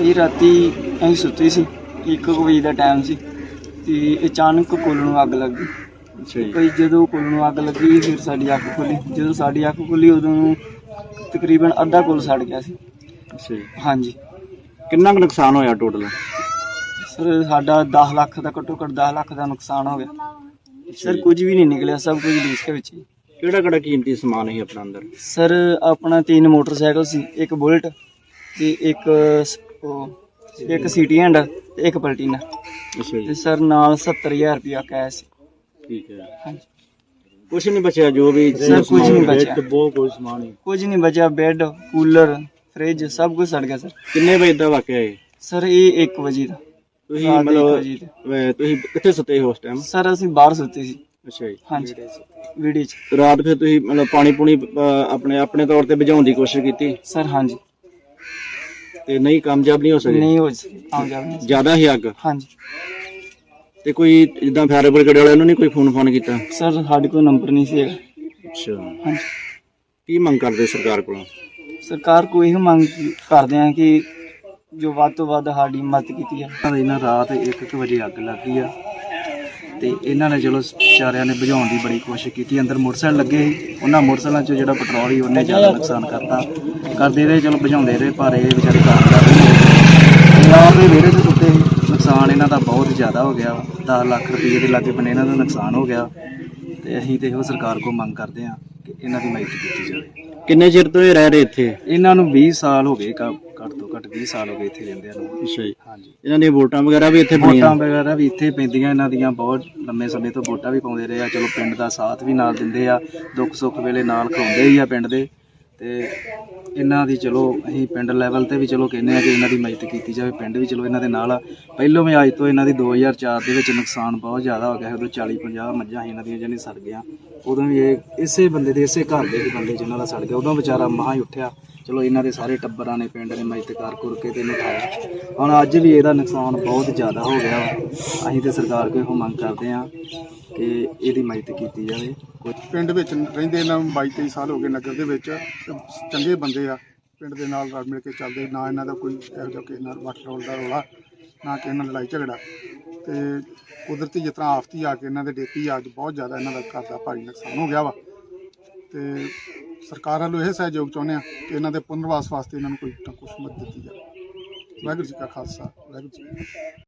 ਇਹ ਰਾਤੀ ਅਸੀਂ ਸੁੱਤੇ ਸੀ 1 ਵਜੇ ਦਾ ਟਾਈਮ ਸੀ ਤੇ ਅਚਾਨਕ ਕੁੱਲ ਨੂੰ ਅੱਗ ਲੱਗ ਗਈ। ਅੱਛਾ ਜੀ। ਜਦੋਂ ਕੁੱਲ ਨੂੰ ਅੱਗ ਲੱਗੀ ਫਿਰ ਸਾਡੀ ਅੱਖ ਖੁੱਲੀ। ਜਦੋਂ ਸਾਡੀ ਅੱਖ ਖੁੱਲੀ ਉਦੋਂ ਤਕਰੀਬਨ ਅੱਧਾ ਕੁੱਲ ਸੜ ਗਿਆ ਸੀ। ਅੱਛਾ ਜੀ। ਹਾਂਜੀ। ਕਿੰਨਾ ਕੁ ਨੁਕਸਾਨ ਹੋਇਆ ਟੋਟਲ ਸਰ ਸਾਡਾ 10 ਲੱਖ ਦਾ ਘੱਟੋ ਘੱਟ 10 ਲੱਖ ਦਾ ਨੁਕਸਾਨ ਹੋ ਗਿਆ। ਸਰ ਕੁਝ ਵੀ ਨਹੀਂ ਨਿਕਲਿਆ ਸਭ ਕੁਝ ਡੀਸ ਕੇ ਵਿੱਚ ਹੀ। ਕਿਹੜਾ ਕਿਹੜਾ ਕੀਮਤੀ ਸਮਾਨ ਹੈ ਆਪਣਾ ਅੰਦਰ? ਸਰ ਆਪਣਾ ਤਿੰਨ ਮੋਟਰਸਾਈਕਲ ਸੀ ਇੱਕ ਬੁਲਟ ਤੇ ਇੱਕ ਸ- ਉਹ ਇੱਕ ਸਿਟੀ ਹੈਂਡ ਤੇ ਇੱਕ ਪਲਟੀਨਾ। ਅੱਛਾ ਤੇ ਸਰ ਨਾਲ 70000 ਰੁਪਇਆ ਕੈਸ਼ ਠੀਕ ਹੈ। ਹਾਂਜੀ। ਕੁਛ ਨਹੀਂ ਬਚਿਆ ਜੋ ਵੀ ਸਰ, ਕੁਛ ਨਹੀਂ ਬਚਿਆ। ਬਹੁਤ ਕੋਈ ਸਮਾਨ ਹੀ। ਕੁਝ ਨਹੀਂ ਬਚਿਆ ਬੈੱਡ ਕੂਲਰ ਫ੍ਰਿਜ ਸਭ ਕੁਝ ਸੜ ਗਿਆ ਸਰ। ਕਿੰਨੇ ਵਜੇ ਦਾ ਵਾਕਿਆ ਹੈ ਸਰ ਇਹ 1 ਵਜੇ ਦਾ। ਤੁਸੀਂ ਰਾਤ ਦੇ ਇੱਕ ਮਤਲਬ। ਅਹ ਤੁਸੀਂ ਕਿੱਥੇ ਸੁੱਤੇ ਹੋ ਉਸ ਟਾਈਮ ਸਰ ਅਸੀਂ ਬਾਹਰ ਸੁੱਤੇ ਸੀ। ਅੱਛਾ ਜੀ। ਹਾਂਜੀ। ਵੀਡੀਓ ਚ। ਰਾਤ ਫਿਰ ਤੁਸੀਂ ਮਤਲਬ ਪਾਣੀ ਪੂਣੀ ਅਹ, ਆਪਣੇ ਆਪਣੇ ਤੌਰ ਤੇ ਬੁਝਾਉਣ ਦੀ ਕੋਸ਼ਿਸ਼ ਕੀਤੀ? ਸਰ ਹਾਂਜੀ। ਤੇ ਨਹੀਂ ਕਾਮਯਾਬ ਨਹੀਂ ਹੋ ਸਕੇ? ਨਹੀਂ ਹੋ ਕਾਮਯਾਬ ਨਹੀਂ ਜ਼ਿਆਦਾ ਹੀ ਅੱਗ? ਹਾਂਜੀ। ਤੇ ਕੋਈ ਜਿੱਦਾਂ ਫਾਇਰ ਬ੍ਰਿਗੇਡ ਵਾਲਿਆਂ ਨੂੰ ਨਹੀਂ ਕੋਈ ਫੋਨ ਫੋਨ ਕੀਤਾ? ਸਰ ਸਾਡੇ ਕੋਲ ਨੰਬਰ ਨਹੀਂ ਸੀ ਹੈਗਾ। ਅੱਛਾ। ਹਾਂਜੀ। ਕੀ ਮੰਗ ਕਰਦੇ ਸਰਕਾਰ ਕੋਲੋਂ? ਸਰਕਾਰ ਕੋਲ ਇਹ ਮੰਗ ਕਰਦੇ ਆ ਕਿ ਜੋ ਵੱਧ ਤੋਂ ਵੱਧ ਸਾਡੀ ਮਦਦ ਕੀਤੀ ਜਾਵੇ। ਇਹਨਾਂ ਰਾਤ 1:00 ਵਜੇ ਅੱਗ ਲੱਗੀ ਆ। ਤੇ ਇਹਨਾਂ ਨੇ ਚਲੋ ਵਿਚਾਰਿਆਂ ਨੇ ਬੁਝਾਉਣ ਦੀ ਬੜੀ ਕੋਸ਼ਿਸ਼ ਕੀਤੀ ਅੰਦਰ ਮੋਟਰਸਾਈਕਲ ਲੱਗੇ ਸੀ ਉਹਨਾਂ ਮੋਟਰਸਾਈਕਲਾਂ 'ਚ ਜਿਹੜਾ ਪੈਟਰੋਲ ਸੀ ਉਹਨੇ ਜ਼ਿਆਦਾ ਨੁਕਸਾਨ ਕਰਤਾ। ਕਰਦੇ ਰਹੇ ਚਲੋ ਬੁਝਾਉਂਦੇ ਰਹੇ ਪਰ ਇਹ ਵਿਚਾਰੇ ਕਾਮਯਾਬ ਨਹੀਂ ਹੋਏ ਪੰਜਾਬ ਦੇ ਵਿਹੜੇ ਸੁੱਤੇ ਸੀ ਨੁਕਸਾਨ ਇਹਨਾਂ ਦਾ ਬਹੁਤ ਜ਼ਿਆਦਾ ਹੋ ਗਿਆ। 10 ਲੱਖ ਰੁਪਏ ਦੇ ਲਾਗੇ ਬੰਨੇ ਇਹਨਾਂ ਦਾ ਨੁਕਸਾਨ ਹੋ ਗਿਆ। ਤੇ ਅਸੀਂ ਤੇ ਇਹੋ ਸਰਕਾਰ ਕੋਲ ਮੰਗ ਕਰਦੇ ਹਾਂ ਕਿ ਇਹਨਾਂ ਦੀ ਮਦਦ ਕੀਤੀ ਜਾਵੇ। ਕਿੰਨੇ ਚਿਰ ਤੋਂ ਇਹ ਰਹਿ ਰਹੇ ਇੱਥੇ? ਇਹਨਾਂ ਨੂੰ 20 ਸਾਲ ਹੋ ਗਏ ਕ- ਘੱਟ ਤੋਂ ਘੱਟ 20 ਸਾਲ ਹੋ ਗਏ ਇੱਥੇ ਰਹਿੰਦਿਆਂ ਨੂੰ। ਅੱਛਾ ਜੀ। ਹਾਂਜੀ। ਇਹਨਾਂ ਦੀਆਂ ਵੋਟਾਂ ਵਗੈਰਾ ਵੀ ਇੱਥੇ ਵੋਟਾਂ ਵਗੈਰਾ ਵੀ ਇੱਥੇ ਪੈਂਦੀਆਂ ਇਹਨਾਂ ਦੀਆਂ ਬਹੁਤ ਲੰਮੇ ਸਮੇਂ ਤੋਂ ਵੋਟਾਂ ਵੀ ਪਾਉਂਦੇ ਰਹੇ ਆ। ਚਲੋ ਪਿੰਡ ਦਾ ਸਾਥ ਵੀ ਨਾਲ ਦਿੰਦੇ ਆ ਦੁੱਖ ਸੁੱਖ ਵੇਲੇ ਨਾਲ ਖਲੋਂਦੇ ਹੀ ਆ ਪਿੰਡ ਦੇ। ਤੇ ਇਹਨਾਂ ਦੀ ਚਲੋ ਅਸੀਂ ਪਿੰਡ ਲੈਵਲ ਤੇ ਵੀ ਚਲੋ ਕਹਿੰਦੇ ਆ ਕਿ ਇਹਨਾਂ ਦੀ ਮਦਦ ਕੀਤੀ ਜਾਵੇ, ਪਿੰਡ ਵੀ ਚਲੋ ਇਹਨਾਂ ਦੇ ਨਾਲ ਆ। ਪਹਿਲੋਂ ਵੀ ਅੱਜ ਤੋਂ ਇਹਨਾਂ ਦੀ 2004 ਦੇ ਵਿੱਚ ਨੁਕਸਾਨ ਬਹੁਤ ਜ਼ਿਆਦਾ ਹੋ ਗਿਆ ਸੀ, ਉਦੋਂ 40 50 ਮੱਝਾਂ ਸੀ ਇਹਨਾਂ ਦੀਆਂ ਜਿਹਨੇ ਸੜ ਗਿਆ ਉਦੋਂ ਵੀ ਇਹ ਇਸੇ ਬੰਦੇ ਦੇ, ਇਸੇ ਘਰ ਦੇ ਹੀ ਬੰਦੇ ਜਿਹਨਾਂ ਦਾ ਸੜ ਗਿਆ। ਉਦੋਂ ਵਿਚਾਰਾ ਮਹਾਂ ਹੀ ਉੱਠਿਆ। ਚਲੋ ਇਹਨਾਂ ਦੇ ਸਾਰੇ ਟੱਬਰਾਂ ਨੇ, ਪਿੰਡ ਨੇ ਮਦਦ ਕਰ ਕੁਰ ਕੇ ਤੇ ਇਹਨੂੰ ਉਠਾਇਆ। ਹੁਣ ਅੱਜ ਵੀ ਇਹਦਾ ਨੁਕਸਾਨ ਬਹੁਤ ਜ਼ਿਆਦਾ ਹੋ ਗਿਆ ਵਾ। ਅਸੀਂ ਤੇ ਸਰਕਾਰ ਕੋਲ ਇਹੋ ਮੰਗ ਕਰਦੇ ਹਾਂ ਕਿ ਇਹਦੀ ਮਦਦ ਕੀਤੀ ਜਾਵੇ। ਪਿੰਡ ਵਿੱਚ ਰਹਿੰਦੇ ਇਹਨਾਂ ਨੂੰ 22 23 ਸਾਲ ਹੋ ਗਏ ਨਗਰ ਦੇ ਵਿੱਚ। ਚੰਗੇ ਬੰਦੇ ਆ, ਪਿੰਡ ਦੇ ਨਾਲ ਰਲ ਮਿਲ ਕੇ ਚੱਲਦੇ, ਨਾ ਇਹਨਾਂ ਦਾ ਕੋਈ ਇਹੋ ਜਿਹਾ ਕਿਸੇ ਨਾਲ ਵੱਟ ਰੋਲ ਦਾ ਰੋਲਾ, ਨਾ ਕਿਸੇ ਨਾਲ ਲੜਾਈ ਝਗੜਾ। ਤੇ ਕੁਦਰਤੀ ਜਿਸ ਤਰ੍ਹਾਂ ਆਫਤੀ ਆ ਕੇ ਇਹਨਾਂ ਦੇ ਡੇਪੀ ਅੱਜ ਬਹੁਤ ਜ਼ਿਆਦਾ ਇਹਨਾਂ ਦਾ ਘਰ ਦਾ ਭਾਰੀ ਨੁਕਸਾਨ ਹੋ ਗਿਆ ਵਾ। ਤੇ ਸਰਕਾਰ ਵੱਲੋਂ ਇਹ ਸਹਿਯੋਗ ਚਾਹੁੰਦੇ ਆ ਕਿ ਇਹਨਾਂ ਦੇ ਪੁਨਰਵਾਸ ਵਾਸਤੇ ਇਹਨਾਂ ਨੂੰ ਕੋਈ ਨਾ ਮਦਦ ਦਿੱਤੀ ਜਾਵੇ। ਵਾਹਿਗੁਰੂ ਜੀ ਕਾ ਖਾਲਸਾ, ਵਾਹਿਗੁਰੂ ਜੀ